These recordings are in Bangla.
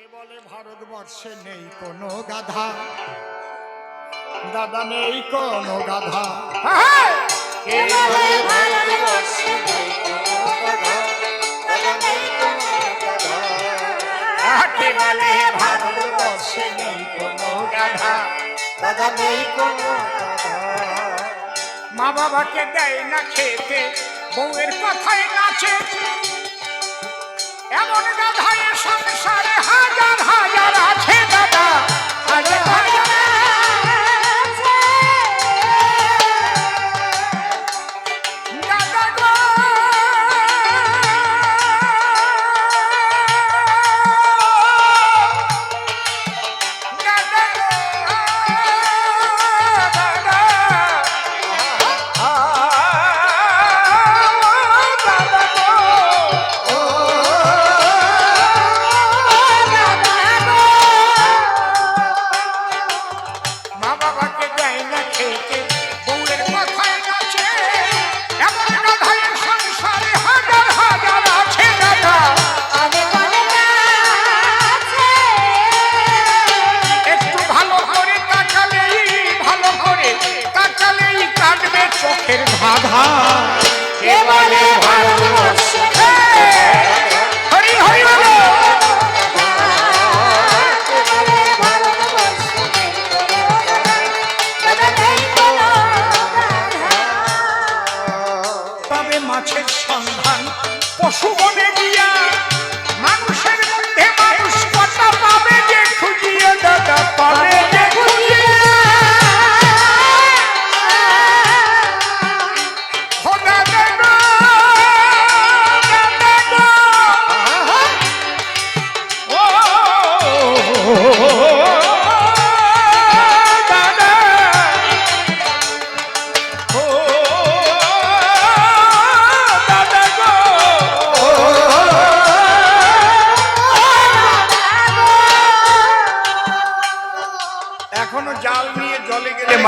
কে বলে ভারতবর্ষে নেই কোনো গাধা। দাদা নেই কোনো গাধা। কে বলে ভারতবর্ষে নেই কোনো গাধা, দাদা নেই কোনো গাধা। কে বলে ভারতবর্ষে নেই কোনো গাধা। দাদা নেই কোনো গাধা। মা বাবাকে দেয় না খেতে বউয়ের কথায় নাচে। এমন গাধায় সংসারে হাজার হাজার আছে দাদা। হাজার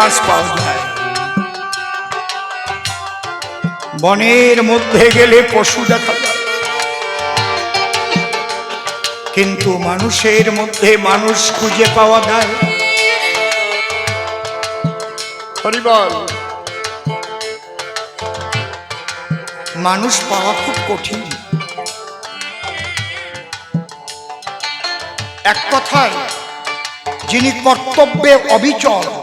মাছ পাওয়া যায়। বনের মধ্যে গেলে পশু দেখা যায়। কিন্তু মানুষের মধ্যে মানুষ খুঁজে পাওয়া যায়। হরিবল। মানুষ পাওয়া খুব কঠিন। এক কথায়, যিনি কর্তব্যে অবিচল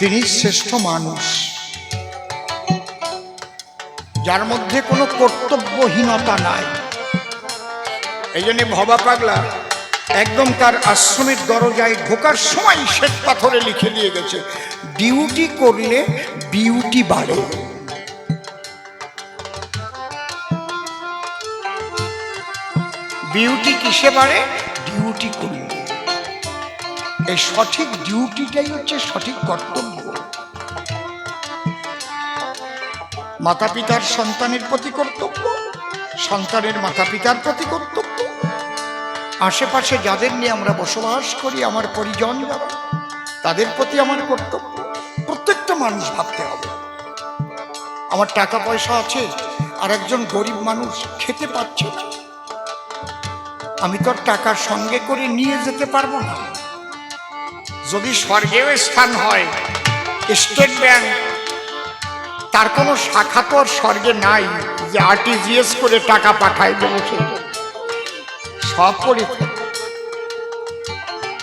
তিনি শ্রেষ্ঠ মানুষ। যার মধ্যে কোনো কর্তব্যহীনতা নাই। এই জন্য ভবা পাগলা, একদম তার আশ্রমের দরজায় ঢোকার সময় শ্বেত পাথরে লিখে দিয়ে গেছে, ডিউটি করলে বিউটি বাড়ে। বিউটি কিসে বাড়ে? ডিউটি করলে। এই সঠিক ডিউটিটাই হচ্ছে সঠিক কর্তব্য। মাতা পিতার সন্তানের প্রতি কর্তব্য, সন্তানের মাতা পিতার প্রতি কর্তব্য। আশেপাশে যাদের নিয়ে আমরা বসবাস করি, আমার পরিজন যারা তাদের প্রতি আমার কর্তব্য। প্রত্যেকটা মানুষ ভাবতে হবে। আমার টাকা পয়সা আছে, আর একজন গরিব মানুষ খেতে পাচ্ছে আমি তোর টাকা সঙ্গে করে নিয়ে যেতে পারব না। যদি স্বর্গেও স্থান হয়, স্টেট ব্যাংক তার কোনো শাখা তো আর স্বর্গে নাই। যে আরটিজিএস করে টাকা পাঠায় দেবো সে। সব পরীক্ষা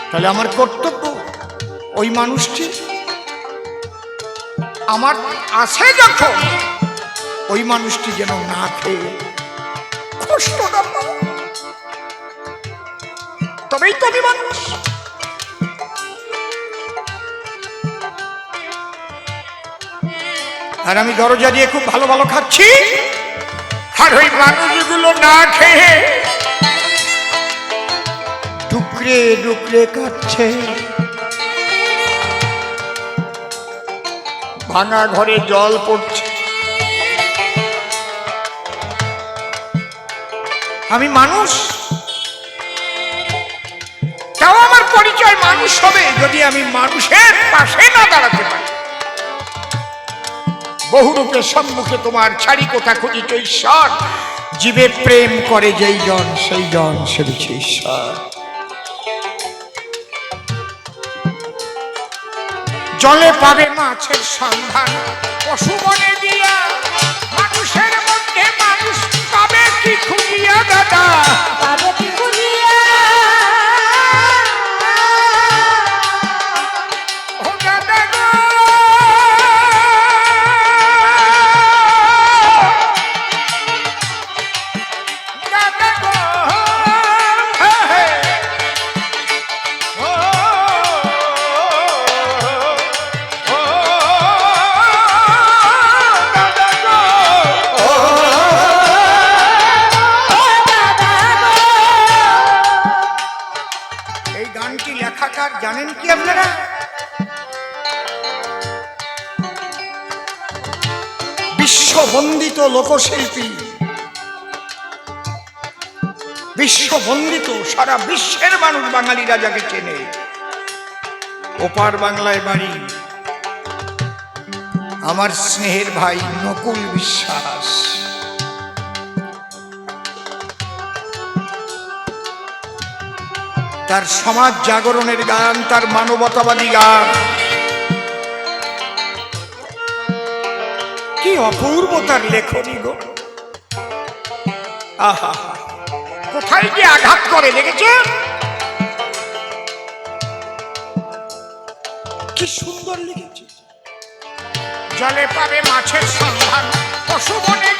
তাহলে আমার কর্তব্য ওই মানুষটি? আমার আছে যখন, ওই মানুষটি যেন না খেয়ে কষ্ট তবেই তো আমি মানুষ আর আমি দরজা দিয়ে খুব ভালো ভালো খাচ্ছি। আর ওই মানুষগুলো না খেয়ে ডুকরে ডুকরে কাটছে ভাঙা ঘরে জল পড়ছে। আমি মানুষ। তাও আমার পরিচয় মানুষ হবে যদি আমি মানুষের পাশে না দাঁড়াতে পারি। বহুরূপের সম্মুখে তোমার ছাড়ি কোথা খুঁজিত ঈশ্বর? জীবে প্রেম করে যেই জন, সেই জন সেবিছে ঈশ্বর। জলে পাবে মাছের সন্ধান, পশু বনে দিয়া মানুষের মধ্যে মানুষ পাবে কি খুঁজিয়া দাদা? পাবে কি খুঁজিয়া বিশ্ববন্দিত লোকশিল্পী। বিশ্ববন্দিত সারা বিশ্বের মানুষ বাঙালিরা যাকে চেনে। ওপার বাংলায় বাড়ি। আমার স্নেহের ভাই নকুল বিশ্বাস। তার সমাজ জাগরণের গান, তার মানবতাবাদী গান। কি অপূর্ব তার লেখনী গো। আহা, কোথায় কি আঘাত করে লেগেছে কি সুন্দর লিখেছে জলে পাবে মাছের সন্ধান, পশু বনে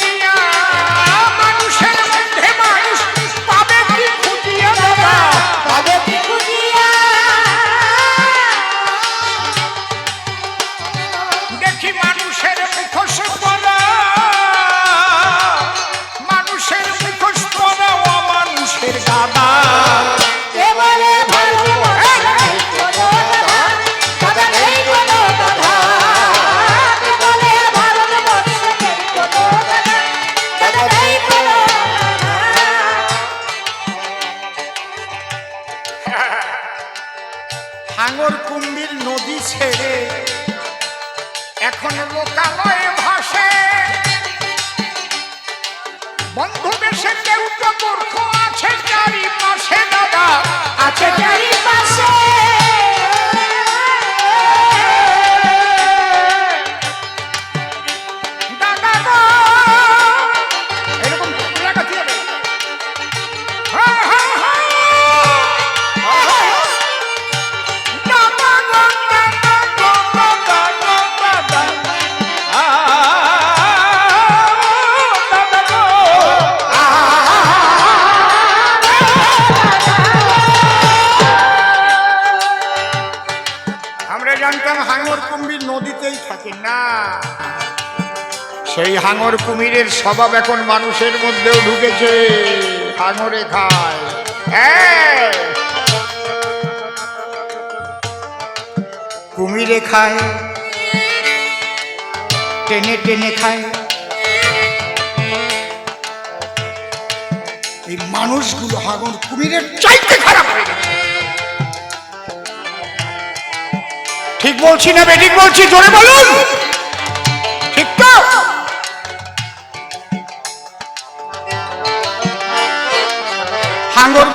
এখন লোকালয়ে ভাসে। বন্ধু দেশে কেউ তো মূর্খ আছে চারিপাশে দাদা। আছে চারিপাশে। কুম্ভীর থাকে না। সেই হাঙর কুমিরের স্বভাব এখন মানুষের মধ্যেও ঢুকেছে। হাঙরে খায়। কুমিরে খায়। টেনে টেনে খায়। এই মানুষগুলো হাঙর কুমিরের চাইতে খারাপ হয়ে ঠিক বলছি না বেঠিক বলছি জোরে বলুন। ঠিক তো? হাঙ্গর